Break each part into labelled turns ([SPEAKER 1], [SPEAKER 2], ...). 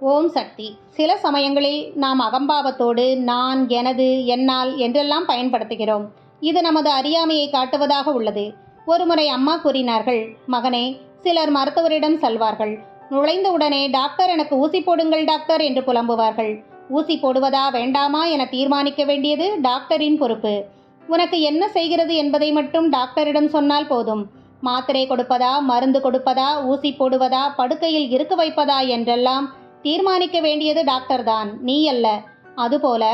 [SPEAKER 1] ஓம் சக்தி. சில சமயங்களில் நாம் அகம்பாவத்தோடு நான் எனது என்னால் என்றெல்லாம் பயன்படுத்துகிறோம். இது நமது அறியாமையை காட்டுவதாக உள்ளது. ஒருமுறை அம்மா கூறினார்கள் மகனே சிலர் மருத்துவரிடம் செல்வார்கள். நுழைந்தவுடனே டாக்டர் எனக்கு ஊசி போடுங்கள் டாக்டர் என்று புலம்புவார்கள். ஊசி போடுவதா வேண்டாமா என தீர்மானிக்க வேண்டியது டாக்டரின் பொறுப்பு. உனக்கு என்ன செய்கிறது என்பதை மட்டும் டாக்டரிடம் சொன்னால் போதும். மாத்திரை கொடுப்பதா மருந்து கொடுப்பதா ஊசி போடுவதா படுக்கையில் இருக்க வைப்பதா என்றெல்லாம் தீர்மானிக்க வேண்டியது டாக்டர் தான். நீ அல்ல. அதுபோல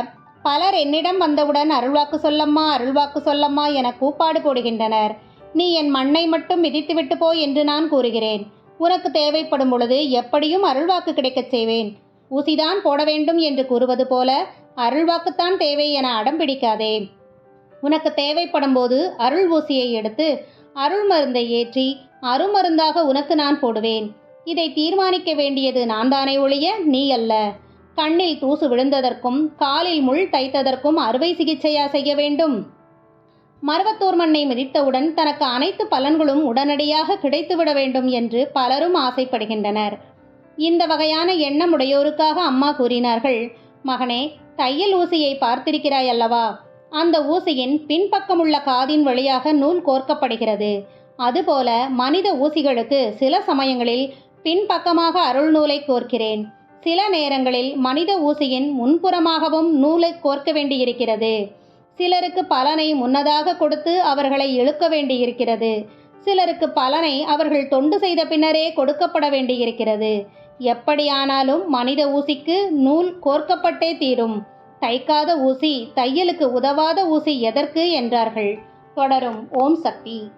[SPEAKER 1] பலர் என்னிடம் வந்தவுடன் அருள்வாக்கு சொல்லம்மா அருள்வாக்கு சொல்லம்மா என கூப்பாடு போடுகின்றனர். நீ என் மண்ணை மட்டும் மிதித்துவிட்டு போ என்று நான் கூறுகிறேன். உனக்கு தேவைப்படும் பொழுது எப்படியும் அருள்வாக்கு கிடைக்கச் செய்வேன். ஊசிதான் போட வேண்டும் என்று கூறுவது போல அருள்வாக்குத்தான் தேவை என அடம் பிடிக்காதே. உனக்கு தேவைப்படும் போது அருள் ஊசியை எடுத்து அருள் மருந்தை ஏற்றி அருமருந்தாக உனக்கு நான் போடுவேன். இதை தீர்மானிக்க வேண்டியது நான் தானே ஒழிய நீ அல்ல. கண்ணில் தூசு விழுந்ததற்கும் காலில் முள் தைத்ததற்கும் அறுவை சிகிச்சையா செய்ய வேண்டும். மருவத்தூர் மண்ணை மிதித்தவுடன் தனக்கு அனைத்து பலன்களும் உடனடியாக கிடைத்துவிட வேண்டும் என்று பலரும் ஆசைப்படுகின்றனர். இந்த வகையான எண்ணம் உடையோருக்காக அம்மா கூறினார்கள் மகனே தையல் ஊசியை பார்த்திருக்கிறாய் அல்லவா? அந்த ஊசியின் பின்பக்கமுள்ள காதின் வழியாக நூல் கோர்க்கப்படுகிறது. அதுபோல மனித ஊசிகளுக்கு சில சமயங்களில் பின்பக்கமாக அருள் நூலை கோர்க்கிறேன். சில நேரங்களில் மனித ஊசியின் முன்புறமாகவும் நூலை கோர்க்க வேண்டியிருக்கிறது. சிலருக்கு பலனை முன்னதாக கொடுத்து அவர்களை இழுக்க வேண்டியிருக்கிறது. சிலருக்கு பலனை அவர்கள் தொண்டு செய்த பின்னரே கொடுக்கப்பட வேண்டியிருக்கிறது. எப்படியானாலும் மனித ஊசிக்கு நூல் கோர்க்கப்பட்டே தீரும். தைக்காத ஊசி தையலுக்கு உதவாத ஊசி எதற்கு? என்றார்கள். தொடரும். ஓம் சக்தி.